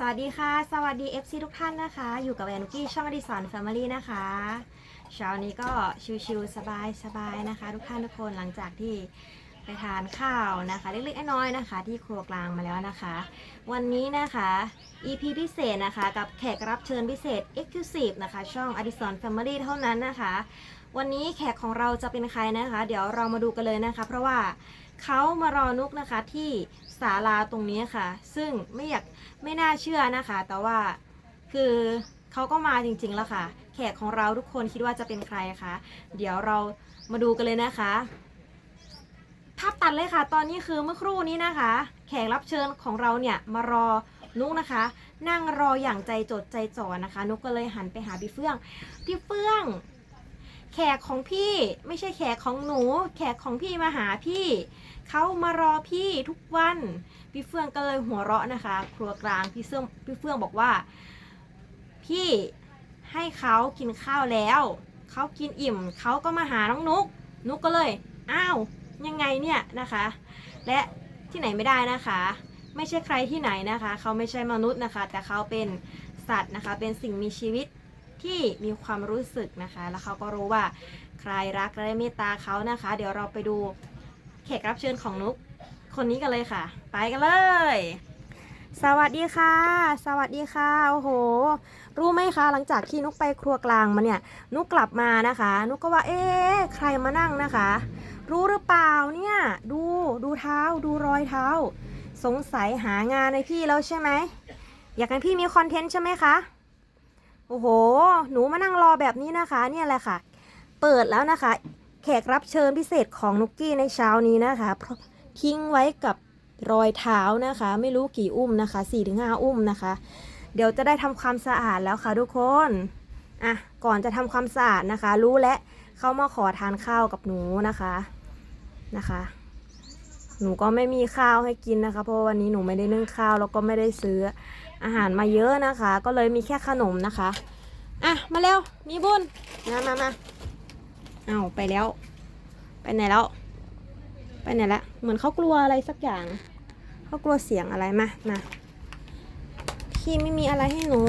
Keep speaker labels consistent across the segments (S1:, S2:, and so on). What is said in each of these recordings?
S1: สวัสดีค่ะ สวัสดี FC ทุกท่านนะคะ อยู่กับแอนกี้ช่องอดิสันแฟมิลี่นะคะเช้านี้ก็ชิวๆสบายๆนะคะ ทุกท่านทุกคนหลังจากที่ไปทานข้าวนะคะเล็กๆน้อยๆนะคะ ที่ครัวกลางมาแล้วนะคะ วันนี้นะคะ EP พิเศษนะคะ กับแขกรับเชิญพิเศษ Exclusive นะคะ ช่อง a d i s o n Family เท่านั้นนะคะ วันนี้แขกของเราจะเป็นใครนะคะ เดี๋ยวเรามาดูกันเลยนะคะ เพราะว่าเขามารอนุกนะคะที่ ศาลาตรงนี้ค่ะ ซึ่งไม่อยากไม่น่าเชื่อนะคะ แต่ว่าคือเขาก็มาจริงๆแล้วค่ะ แขกของเราทุกคนคิดว่าจะเป็นใครคะ เดี๋ยวเรามาดูกันเลยนะคะ ภาพตัดเลยค่ะ ตอนนี้คือเมื่อครู่นี้นะคะ แขกรับเชิญของเราเนี่ยมารอนุกนะคะ นั่งรออย่างใจจดใจจ่อนะคะ นุกก็เลยหันไปหาพี่เฟื่อง พี่เฟื่อง แขกของพี่ไม่ใช่แขกของหนู แขกของพี่มาหาพี่ เขามารอพี่ทุกวัน พี่เฟื่องก็เลยหัวเราะนะคะ ครัวกลางพี่เฟื่องพี่เฟื่องบอกว่า พี่ให้เขากินข้าวแล้วเขากินอิ่มเขาก็มาหาน้องนุก นุกก็เลยอ้าวยังไงเนี่ยนะคะ และที่ไหนไม่ได้นะคะ ไม่ใช่ใครที่ไหนนะคะ เขาไม่ใช่มนุษย์นะคะ แต่เขาเป็นสัตว์นะคะ เป็นสิ่งมีชีวิต ที่มีความรู้สึกนะคะ แล้วเขาก็รู้ว่าใครรักและเมตตาเขานะคะ เดี๋ยวเราไปดูแขกรับเชิญของนุกคนนี้กันเลยค่ะ ไปกันเลย สวัสดีค่ะ สวัสดีค่ะโอ้โห รู้ไหมคะ หลังจากที่นุกไปครัวกลางมาเนี่ยนุกกลับมานะคะ นุกก็ว่าเอ๊ะใครมานั่งนะคะ รู้หรือเปล่าเนี่ยดูดูเท้าดูรอยเท้า สงสัยหางานในพี่แล้วใช่ไหมอยากให้พี่มีคอนเทนต์ใช่ไหมคะ โอ้โห หนูมานั่งรอแบบนี้นะคะ เนี่ยแหละค่ะ เปิดแล้วนะคะ แขกรับเชิญพิเศษของนุกกี้ในเช้านี้นะคะ ทิ้งไว้กับรอยเท้านะคะ ไม่รู้กี่อุ้มนะคะ4-5อุ้มนะคะ เดี๋ยวจะได้ทำความสะอาดแล้วค่ะทุกคน อะ ก่อนจะทำความสะอาดนะคะ รู้และเขามาขอทานข้าวกับหนูนะคะนะคะ หนูก็ไม่มีข้าวให้กินนะคะ เพราะวันนี้หนูไม่ได้นึ่งข้าวแล้วก็ไม่ได้ซื้อ อาหารมาเยอะนะคะ ก็เลยมีแค่ขนมนะคะ อะ มาเร็ว มีบุญมามามาเอาไปแล้ว ไปไหนแล้ว ไปไหนละ เหมือนเขากลัวอะไรสักอย่าง เขากลัวเสียงอะไรมามาพี่ไม่มีอะไรให้หนู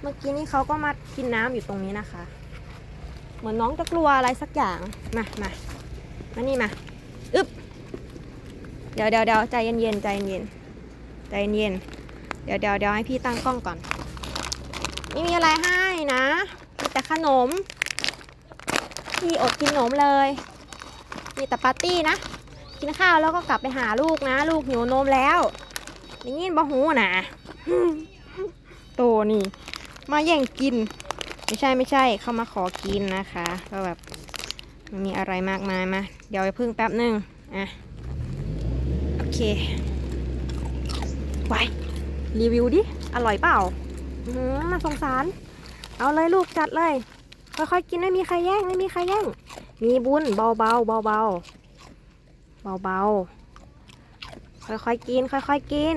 S1: เมื่อกี้นี้เขาก็มากินน้ำอยู่ตรงนี้นะคะ เหมือนน้องจะกลัวอะไรสักอย่าง มามามานี่มา อึ๊บ ดี๋ยวเดี๋ยวเดี๋ยวใจเย็นเย็นใจเย็นใจเย็นเดี๋ยวเดี๋ยวเดี๋ยวให้พี่ตั้งกล้องก่อน ไม่มีอะไรให้นะมีแต่ขนม พี่อดกินขนมเลยมีแต่ปาร์ตี้นะ กินข้าวแล้วก็กลับไปหาลูกนะ ลูกหิวนมแล้วอย่างงี้บ่หูนะโตนี่ มาแย่งกิน ไม่ใช่ไม่ใช่เขามาขอกินนะคะ ก็แบบมันมีอะไรมากมายมาเดี๋ยวไปพึ่งแป๊บหนึ่งอะ เคไปรีวิวดิ อร่อยเปล่าอื้อหือน่าสงสาร เอาเลยลูกจัดเลย ค่อยๆกินไม่มีใครแย่งไม่มีใครแย่ง มีบุญเบาๆเบาๆเบาๆเบาๆค่อยๆกิน ค่อยๆกิน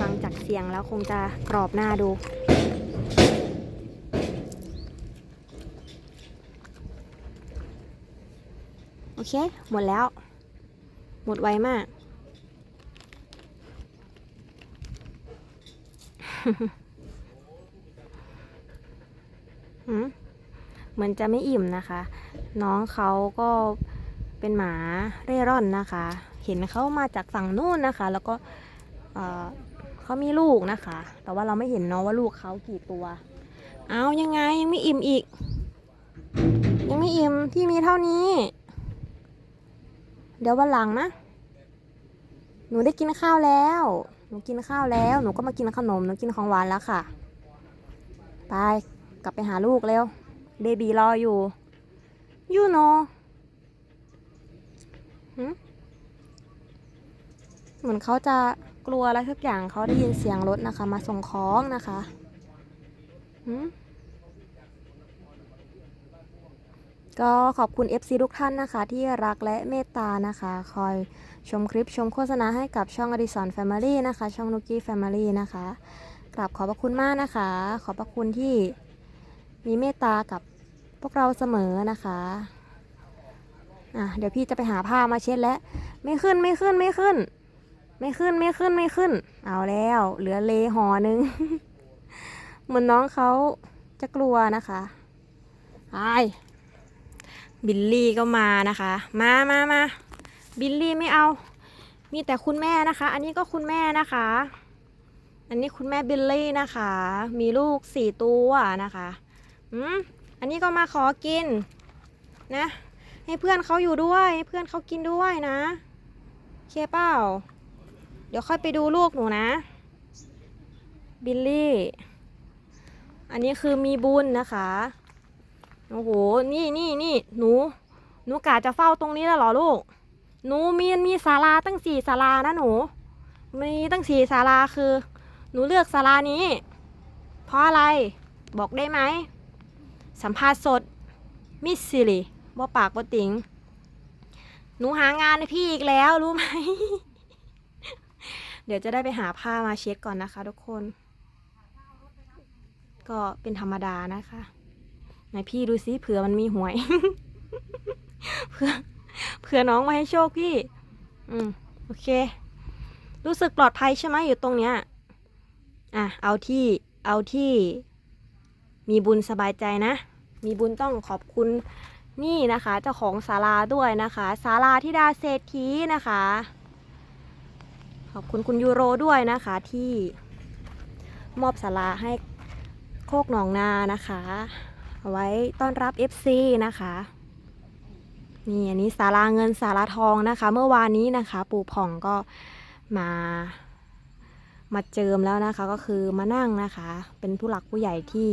S1: ฟังจากเสียงแล้วคงจะกรอบหน้าดู เค หมดแล้ว หมดไวมาก เหมือนจะไม่อิ่มนะคะ น้องเขาก็เป็นหมาเร่ร่อนนะคะ เห็นเขามาจากฝั่งนู้นนะคะ แล้วก็เอ่อเขามีลูกนะคะ แต่ว่าเราไม่เห็นเนาะว่าลูกเขากี่ตัว เอายังไงยังไม่อิ่มอีก ยังไม่อิ่มที่มีเท่านี้ เดี๋ยววันหลังนะ หนูได้กินข้าวแล้ว หนูกินข้าวแล้ว หนูก็มากินขนม หนูกินของหวานแล้วค่ะ ไป กลับไปหาลูกเร็ว เบบีรออยู่ ยูโนเหมือนเขาจะกลัวอะไรสักอย่างเขาได้ยินเสียงรถนะคะ มาส่งของนะคะหึ ก็ขอบคุณ FC ทุกท่านนะคะ ที่รักและเมตตานะคะ คอยชมคลิปชมโฆษณาให้กับช่องอดิสร Family นะคะ ช่องนุกี้ Family นะคะกราบขอบพระคุณมากนะคะ ขอบพระคุณที่มีเมตตากับพวกเราเสมอนะคะอะเดี๋ยวพี่จะไปหาผ้ามาเช็ดแล้วไม่ขึ้นไม่ขึ้นไม่ขึ้น ไม่ขึ้นไม่ขึ้นไม่ขึ้น เอาแล้ว เหลือเลห่อหนึงเหมือนน้องเขาจะกลัวนะคะไอ บิลลี่ก็มานะคะ มามามาบิลลี่ไม่เอา มีแต่คุณแม่นะคะ อันนี้ก็คุณแม่นะคะ อันนี้คุณแม่บิลลี่นะคะ มีลูกสี่ตัวนะคะอืมอันนี้ก็มาขอกินนะ ให้เพื่อนเขาอยู่ด้วยให้เพื่อนเขากินด้วยนะเคเปล่าเดี๋ยวค่อยไปดูลูกหนูนะ บิลลี่ อันนี้คือมีบุญนะคะ โอ้โห นี่นี่นี่หนู หนูกะจะเฝ้าตรงนี้แล้วเหรอลูก หนูมีมีศาลาตั้งสี่ศาลานะหนู มีตั้งสี่ศาลาคือ หนูเลือกศาลานี้ เพราะอะไร บอกได้ไหม สัมภาษณ์สด มิสซิลิบ่ปากบ่ติง หนูหางานให้พี่อีกแล้วรู้ไหม เดี๋ยวจะได้ไปหาผ้ามาเช็ดก่อนนะคะทุกคน ก็เป็นธรรมดานะคะ ไหนพี่ดูซิเผื่อมันมีหวย เผื่อเผื่อน้องมาให้โชคพี่ อืมโอเค รู้สึกปลอดภัยใช่ไหมอยู่ตรงเนี้ย อะ เอาที่ เอาที่ มีบุญสบายใจนะ มีบุญต้องขอบคุณนี่นะคะ เจ้าของศาลาด้วยนะคะศาลาธิดาเศรษฐีนะคะ ขอบคุณคุณยูโรด้วยนะคะที่มอบศาลาให้โคกหนองนานะคะ เอาไว้ต้อนรับ FC นะคะนี่อันนี้ศาลาเงินศาลาทองนะคะ เมื่อวานนี้นะคะ ปู่ผ่องก็มามาเจิมแล้วนะคะ ก็คือมานั่งนะคะ เป็นผู้หลักผู้ใหญ่ที่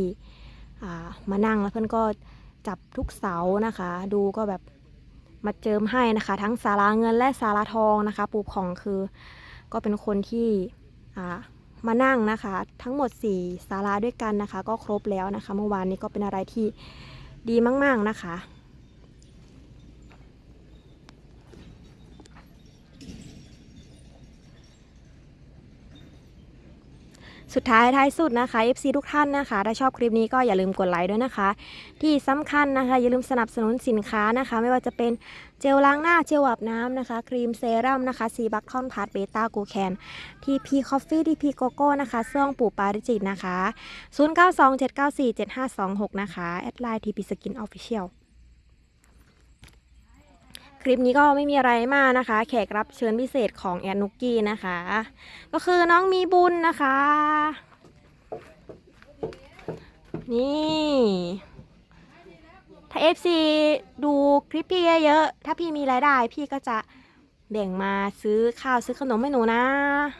S1: ามานั่งแล้วเพื่อนก็จับทุกเสานะคะ ดูก็แบบมาเจิมให้นะคะ ทั้งศาลาเงินและศาลาทองนะคะ ปู่ผ่องคือก็เป็นคนที่อ่า มานั่งนะคะ ทั้งหมด 4 ศาลาด้วยกันนะคะ ก็ครบแล้วนะคะ เมื่อวานนี้ก็เป็นอะไรที่ดีมาก ๆนะคะ สุดท้ายท้ายสุดนะคะ FC ทุกท่านนะคะ ถ้าชอบคลิปนี้ก็อย่าลืมกดไลค์ด้วยนะคะ ที่สำคัญนะคะ อย่าลืมสนับสนุนสินค้านะคะ ไม่ว่าจะเป็นเจลล้างหน้าเจลอาบน้ำนะคะ ครีมเซรั่มนะคะซีบัคทอนพาร์ตเบต้ากูแคนทีพีคอฟฟี่ทีพีโกโก้นะคะเสื้องปู่ปาริจิตนะคะ 0927947526 นะคะ แอดไลน์ทีพีสกินออฟฟิเชียล คลิปนี้ก็ไม่มีอะไรมากนะคะ แขกรับเชิญพิเศษของแอนนุกกี้นะคะ ก็คือน้องมีบุญนะคะ นี่ ถ้า FC ดูคลิปพี่เยอะๆ ถ้าพี่มีรายได้พี่ก็จะแบ่งมาซื้อข้าวซื้อขนมให้หนูนะ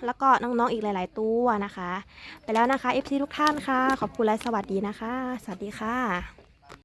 S1: แล้วก็น้องๆอีกหลาย ๆ ตัวนะคะ ไปแล้วนะคะ FC ทุกท่านค่ะ ขอบคุณและสวัสดีนะคะ สวัสดีค่ะ